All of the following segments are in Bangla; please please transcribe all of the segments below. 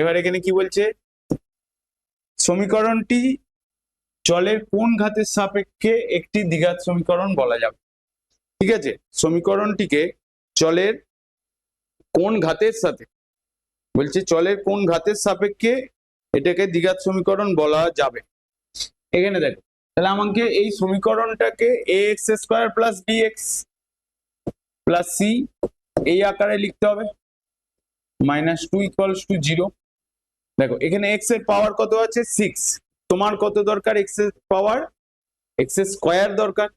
এবার এখানে কি বলছে? সমীকরণটি জলের কোন ঘাতের সাপেক্ষে একটি দ্বিঘাত সমীকরণ বলা যাবে? ঠিক আছে? সমীকরণটিকে জলের কোন ঘাতের সাথে? বলছে জলের কোন ঘাতের সাপেক্ষে এটাকে দ্বিঘাত সমীকরণ বলা যাবে? এখানে দেখো, তাহলে আমাকে এই সমীকরণটাকে A X square plus B X plus C এই আকারে লিখতে হবে। Minus two equals to zero দেখো, এখানে এক্সের পাওয়ার কত আছে? সিক্স তোমার কত দরকার? এক্সের পাওয়ার এক্সের স্কোয়ার দরকার।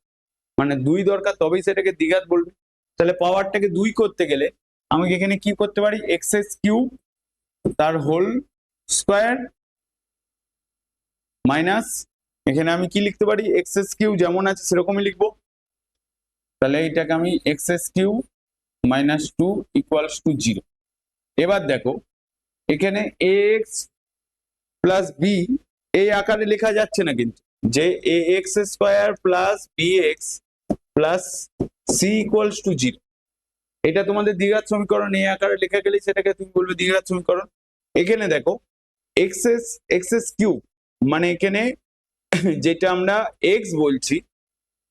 মানে দুই দরকার, তবেই সেটাকে দ্বিঘাত বলবে। তাহলে পাওয়ারটাকে দুই করতে গেলে আমি এখানে কি করতে পারি? এক্স এস কিউ তার হোল স্কোয়ার মাইনাস এখানে আমি কি লিখতে পারি? এক্স এস কিউ যেমন আছে সেরকমই লিখব। তাহলে এটাকে আমি X S Q minus two equals to zero এবার দেখো এখানে এক্স প্লাস বি এই আকারে লেখা যাচ্ছে না কিন্তু। যে A X square plus B X plus C equals to zero এটা তোমাদের দ্বিঘাত সমীকরণ, এই আকারে লেখা গেলে সেটাকে তুমি বলবে দ্বিঘাত সমীকরণ। এখানে দেখো X S X S cube মানে এখানে যেটা আমরা এক্স বলছি,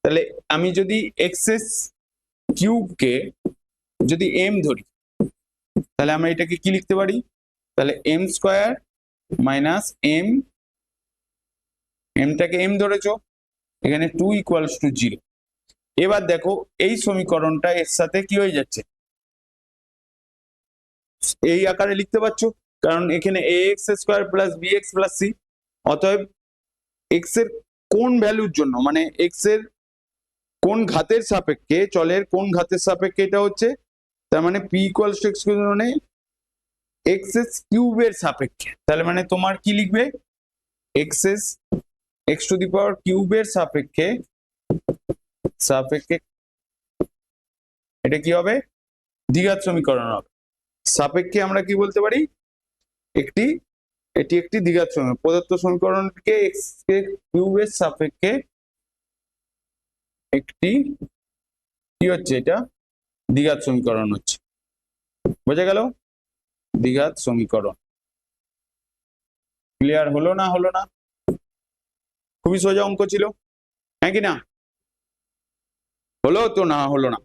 তাহলে আমি যদি এক্স এস কিউবকে যদি এম ধরি, তাহলে আমরা এটাকে কি লিখতে পারি? তাহলে এম স্কোয়ার মাইনাস এম এমটাকে এম ধরেছ, এখানে টু ইকুয়ালস টু জিরো এবার দেখো, এই সমীকরণটা এর সাথে কি হয়ে যাচ্ছে? এই আকারে লিখতে পারছ? কারণ এখানে A X square plus B X plus C অতএব এক্সের কোন ভ্যালুর জন্য? মানে এক্সের কোন ঘাতের সাপেক্ষে, চলের কোন ঘাতের সাপেক্ষে এটা হচ্ছে, তার মানে P equals to X X S কিউবের সাপেক্ষে। তাহলে মানে তোমার কি লিখবে? X S X to the power কিউবের সাপেক্ষে সাপেক্ষে এটা কি হবে? দ্বিঘাত সমীকরণ হবে। সাপেক্ষে আমরা কি বলতে পারি? একটি, এটি একটি দ্বিঘাত সমীকরণ প্রদত্ত সমীকরণকে এক্স কিউবের সাপেক্ষে একটি কি হচ্ছে এটা? দ্বিঘাত সমীকরণ হচ্ছে। বোঝা গেল? দ্বিঘাত সমীকরণ। ক্লিয়ার হলো না হলো না? খুবই সোজা অঙ্ক ছিল। হ্যাঁ কি না? হলো তো না, হলো না।